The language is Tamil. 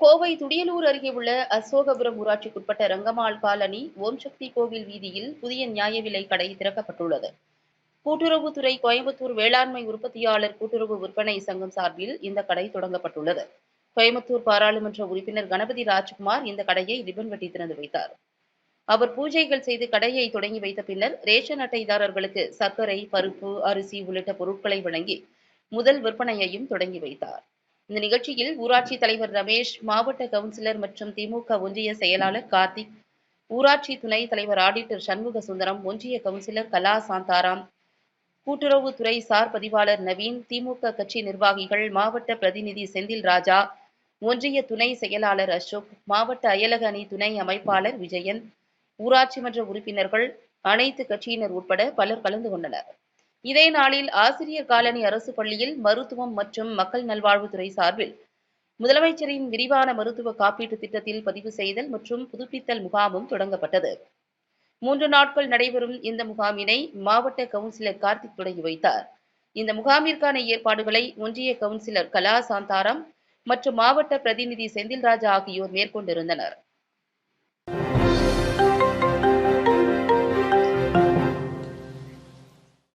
கோவை துடியலூர் அருகே உள்ள அசோகபுரம் ஊராட்சிக்குட்பட்ட ரங்கமாள் காலனி ஓம் சக்தி கோவில் வீதியில் புதிய நியாய விலை கடை திறக்கப்பட்டுள்ளது. கூட்டுறவுத்துறை கோயம்புத்தூர் வேளாண்மை உற்பத்தியாளர் கூட்டுறவு விற்பனை சங்கம் சார்பில் இந்த கடை தொடங்கப்பட்டுள்ளது. கோயம்புத்தூர் பாராளுமன்ற உறுப்பினர் கணபதி ராஜ்குமார் இந்த கடையை ரிபன் வெட்டி திறந்து வைத்தார். அவர் பூஜைகள் செய்து கடையை தொடங்கி வைத்த பின்னர் ரேஷன் அட்டைதாரர்களுக்கு சர்க்கரை பருப்பு அரிசி உள்ளிட்ட பொருட்களை வழங்கி முதல் விற்பனையையும் தொடங்கி வைத்தார். இந்த நிகழ்ச்சியில் ஊராட்சி தலைவர் ரமேஷ் மாவட்ட கவுன்சிலர் மற்றும் திமுக ஒன்றிய செயலாளர் கார்த்திக் ஊராட்சி துணைத் தலைவர் ஆடிட்டர் சண்முக சுந்தரம் ஒன்றிய கவுன்சிலர் கலா சாந்தாராம் கூட்டுறவுத்துறை சார் பதிவாளர் நவீன் திமுக கட்சி நிர்வாகிகள் மாவட்ட பிரதிநிதி செந்தில் ராஜா ஒன்றிய துணை செயலாளர் அசோக் மாவட்ட அயலக அணி துணை அமைப்பாளர் விஜயன் ஊராட்சி மன்ற உறுப்பினர்கள் அனைத்து கட்சியினர் உட்பட பலர் கலந்து கொண்டனர். இதே நாளில் ஆசிரியர் காலனி அரசு பள்ளியில் மருத்துவம் மற்றும் மக்கள் நல்வாழ்வுத்துறை சார்பில் முதலமைச்சரின் விரிவான மருத்துவ காப்பீட்டு திட்டத்தில் பதிவு செய்தல் மற்றும் புதுப்பித்தல் முகாமும் தொடங்கப்பட்டது. மூன்று நாட்கள் நடைபெறும் இந்த முகாமினை மாவட்ட கவுன்சிலர் கார்த்திக் தொடங்கி வைத்தார். இந்த முகாமிற்கான ஏற்பாடுகளை ஒன்றிய கவுன்சிலர் கலா சாந்தாராம் மற்றும் மாவட்ட பிரதிநிதி செந்தில்ராஜா ஆகியோர் மேற்கொண்டிருந்தனர்.